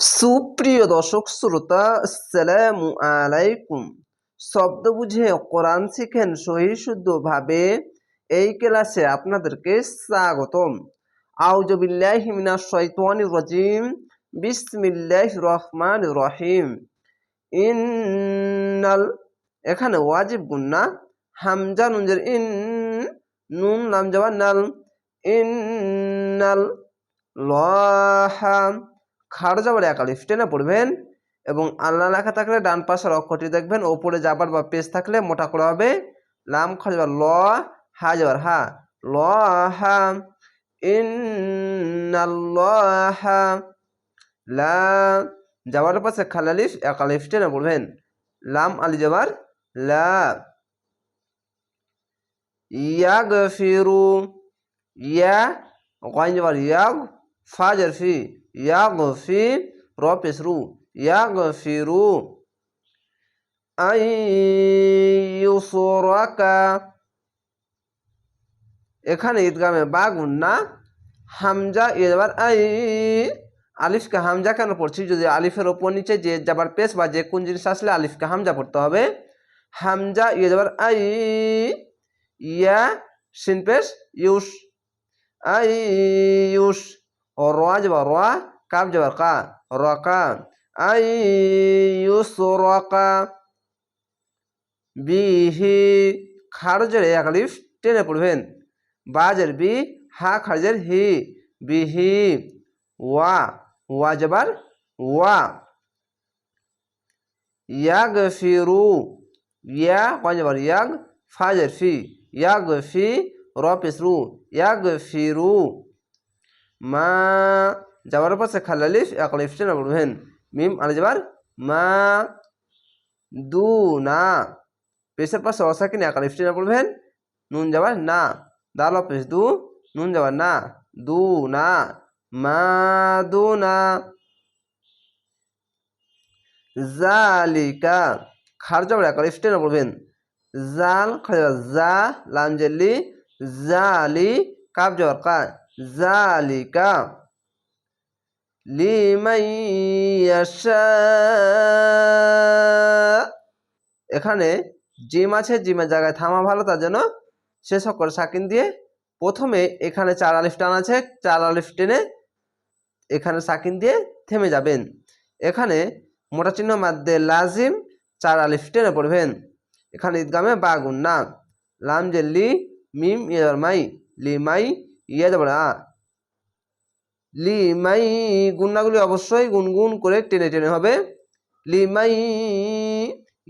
সুপ্রিয় দর্শক শ্রোতা, আসসালামু আলাইকুম। শব্দ বুঝে কোরআন শিখেন সহি শুদ্ধভাবে এই ক্লাসে আপনাদেরকে স্বাগতম। আউজবিল্লাহি মিনাশ শাইতানির রাজিম। বিসমিল্লাহির রহমানির রহিম। ইন্নাল, এখানে ওয়াজিব গুন্না হামজা নুনজের ইন, নুন নাম যাবার নাল। ইন্নাল, লহা। খাড় যাবার এক আলিফ টেনে পড়বেন এবং আল্লাহ লেখা থাকলে ডান পাশের অক্ষরটি দেখবেন, ওপরে যাবার বা পেজ থাকলে মোটা করা হবে। লাম খা যাবার, ল, হা যাবার, হা, ল, হা, ইন্নাল্লাহা, লা, যাবার পাশে খাল আলিফ এক আলিফ টেনে পড়বেন। লাম আলি যাবার, লা, ইয়াগফিরু, ইয়া, গয়েন যাবার, ইয়াগ, ফাজার ফি। ইয়াগফি র পেসরু ইয়াগফিরু আইয়ুসরাকা এখানে ঈদগামে বা গুন্না হামজা এবার আই, আলিফকে হামজা কেন পড়ছি যদি আলিফের ওপর নিচে যে যাবার পেশ বা যে কোন জিনিস আসলে আলিফকে হামজা পড়তে হবে। হামজা ইয়ে যাবার আই, ইয়া, সিন পেশ, ইউস, আই, ইউস ও রোয়া যাবার রোয়া কাপ যাবার কা রকা আই ইউস রকা বিহি খারজের এক আলিফ টেনে পড়বেন বাজের বি হা খারজের হি বিহি ওয়া ওয়া যাবার ওয়া ইয়াগ ফিরু ইয়া ওয়া যাবার ইয়াগ ফাজের ফি ইয়াগ ফি র পেসরু ইয়াগ ফিরু মা যাবার পাশে খালালিফ টেনে পড়বেন মিম আলি যাবার? মা দু, না। পেশের পাশে অসাকিন এক আলিফ টেনে পড়বেন নুন যাবার? না। দাল পেশ, দু। নুন যাবার? না। দু, না। মা দু, না। জালিকা। খার যাবার? এক আলিফ টেনে পড়বেন জাল, খার যাবার? জা লাম জালি। কাপ যাবার কা জালিকা। লিমাই এখানে জিম আছে, জিমের জায়গায় থামা ভালো, তার জন্য শেষ অক্ষর সাকিন দিয়ে প্রথমে এখানে চার আলিফ টান আছে, চার আলিফ টেনে এখানে সাকিন দিয়ে থেমে যাবেন। এখানে মোটা চিহ্ন মাধ্যে লাজিম চার আলিফ টেনে পড়বেন। এখানে ঈদগামে বাগুন না। লাম যে লি মিম ইয়ে মাই। লি মাই ইয়ে যাবার আ। লি মাই গুন্নাগুলি অবশ্যই গুনগুন করে টেনে টেনে হবে। লিমাই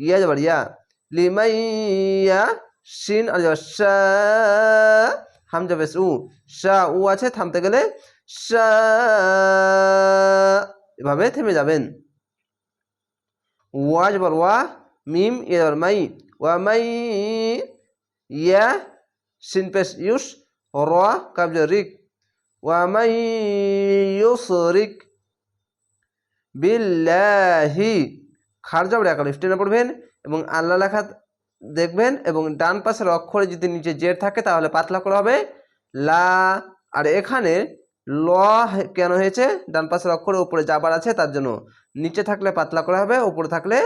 ইয়া যাবার ইয়া। লি মাই ইয়া আর যাবার শা হাম যাবে উ। শা উ আছে, থামতে গেলে এভাবে থেমে যাবেন। ওয়া যাবার ওয়া, মিম, ইয়া যাবার মাই। ওয়া, মাই, ইয়া শিন পেশ, ইউস। র কাবজ রিক ওয়ামাই ইউসরিক বিল্লাহি খার যাবার একাল টেনে পড়বেন এবং আল্লাহ লেখা দেখবেন এবং ডান পাশের অক্ষরে যদি নিচে জের থাকে তাহলে পাতলা করা হবে। লা, আর এখানে ল কেন হয়েছে? ডান পাশের অক্ষরে উপরে যাবার আছে তার জন্য। নিচে থাকলে পাতলা করা হবে, উপরে থাকলে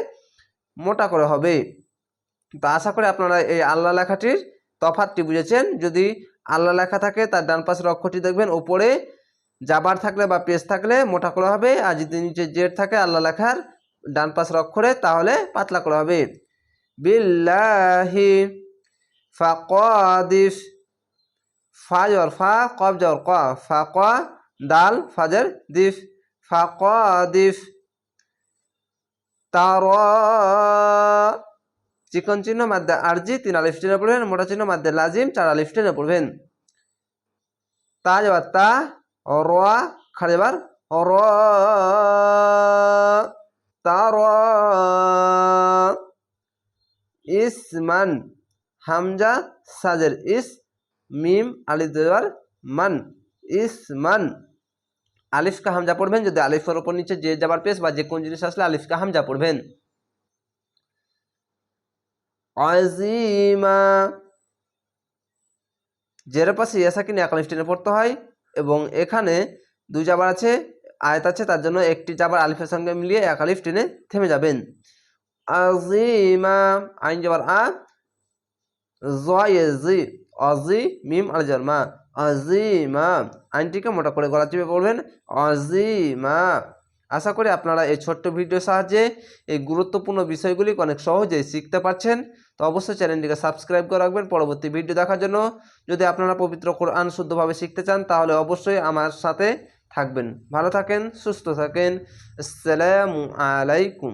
মোটা করে হবে। তো আশা করি আপনারা এই আল্লাহ লেখাটির তফাতটি বুঝেছেন। যদি আল্লাহ লেখা থাকে, তার ডান পাশের অক্ষরটি দেখবেন, ওপরে জাবার থাকলে বা পেজ থাকলে মোটা করা হবে, আর যদি নিচে জেড থাকে আল্লাহ লেখার ডান পাশের অক্ষরে, তাহলে পাতলা করা হবে। বিল্লাহি ফাকাদিফ ফাজর ফা কব জর ক, ফাক দাল, ফাজর দিফ ফাকাদিফ তার চিকন চিহ্ন মাদ্দে আরজি, তিন আলিফ টেনে পড়বেন, মোটা চিহ্ন মাদ্দে লাজিম, চার আলিফ টেনে পড়বেন। তা যাবার তা র খাড়ে যাবার র তার, ইসমান, হামজা, সাজের ইস, মিম, আলিফ দেবার মান, ইসমান। আলিফকা হামজা পড়বেন, যদি আলিফের ওপর নিচে যে যাবার পেশ বা যে কোন জিনিস আসলে আলিফকা হামজা পড়বেন। আজিমা জেরের পাশে ইয়াসাকিনে একালিফ টেনে পড়তে হয় এবং এখানে দুই জাবার আছে, আয়াত আছে, তার জন্য একটি জাবার আলিফের সঙ্গে মিলিয়ে এক আলিফ টেনে থেমে যাবেন। আজিমা আইন যাবার আ জয়েজি অজি মিম, আল জন্মা আজিমা আইনটিকে মোটা করে গলা চিপে পড়বেন আজিমা আশা করি আপনারা এই ছোট্ট ভিডিও সাহায্যে এই গুরুত্বপূর্ণ বিষয়গুলি অনেক সহজেই শিখতে পারছেন। তো অবশ্যই চ্যানেলটিকে সাবস্ক্রাইব করে রাখবেন। পরবর্তী ভিডিও দেখার জন্য যদি আপনারা পবিত্র কোরআন শুদ্ধভাবে শিখতে চান, তাহলে অবশ্যই আমার সাথে থাকবেন। ভালো থাকেন, সুস্থ থাকেন। আসসালামু আলাইকুম।